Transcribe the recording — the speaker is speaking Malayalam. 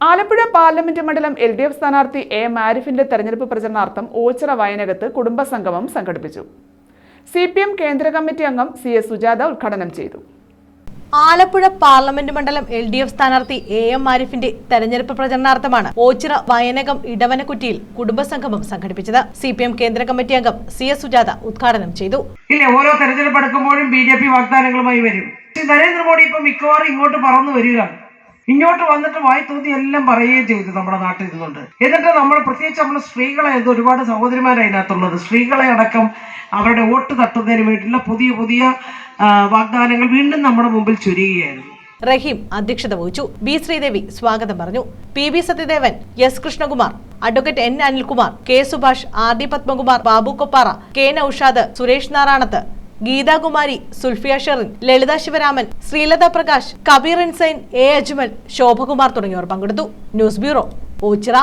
ആലപ്പുഴ പാർലമെന്റ് മണ്ഡലം എൽ ഡി എഫ് സ്ഥാനാർത്ഥി എ മാരിഫിന്റെ തെരഞ്ഞെടുപ്പ് പ്രചരണാർത്ഥം ഓച്ചിറ വയനകത്ത് കുടുംബസംഗമം സംഘടിപ്പിച്ചു. സി പി എം കേന്ദ്ര കമ്മിറ്റി അംഗം സി എസ് സുജാത ഉദ്ഘാടനം ചെയ്തു. ആലപ്പുഴ പാർലമെന്റ് മണ്ഡലം എൽ ഡി എഫ് സ്ഥാനാർത്ഥി എ എം ആരിഫിന്റെ തെരഞ്ഞെടുപ്പ് പ്രചരണാർത്ഥമാണ് ഓച്ചിറ വയനകം ഇടവനക്കുറ്റിയിൽ കുടുംബസംഗമം സംഘടിപ്പിച്ചത്. സി പി എം കേന്ദ്ര കമ്മിറ്റി അംഗം സി എസ് സുജാത ഉദ്ഘാടനം ചെയ്തു. ഇല്ലേ ഓരോ തെരഞ്ഞെടുപ്പ് എടുക്കുമ്പോഴും ബി ജെ പി വാഗ്ദാനങ്ങളുമായി വരും. നരേന്ദ്രമോദി ഇപ്പൊ മിക്കവാറും ഇങ്ങോട്ട് പറന്നു വരികയാണ്. ഇങ്ങോട്ട് വന്നിട്ട് വായി തോന്നി എല്ലാം പറയുകയും ചെയ്തു നമ്മുടെ നാട്ടിൽ ഇരുന്നുണ്ട് എന്നിട്ട് നമ്മൾ പ്രത്യേകിച്ച് നമ്മൾ സ്ത്രീകളെ ഇത് ഒരുപാട് സഹോദരിമാരാണ് അതിനകത്തുള്ളത്. സ്ത്രീകളെ അടക്കം അവരുടെ വോട്ട് തട്ടുന്നതിന് വേണ്ടിയുള്ള പുതിയ പുതിയ വാഗ്ദാനങ്ങൾ വീണ്ടും നമ്മുടെ മുമ്പിൽ ചുരുകയായിരുന്നു റഹീം അധ്യക്ഷത വഹിച്ചു. ബി ശ്രീദേവി സ്വാഗതം പറഞ്ഞു. P B Sathyadevan S Krishnakumar advocate N Anilkumar K Subhash R D Padmakumar Babu Koppara K Noushad Suresh Naranath Geethakumari Sulfiya Sherin Lalitha Sivaraman Sreelatha Prakash Kabeer insane A Ajmal Shobhakumar തുടങ്ങിയവർ പങ്കെടുത്തു. News bureau Ochira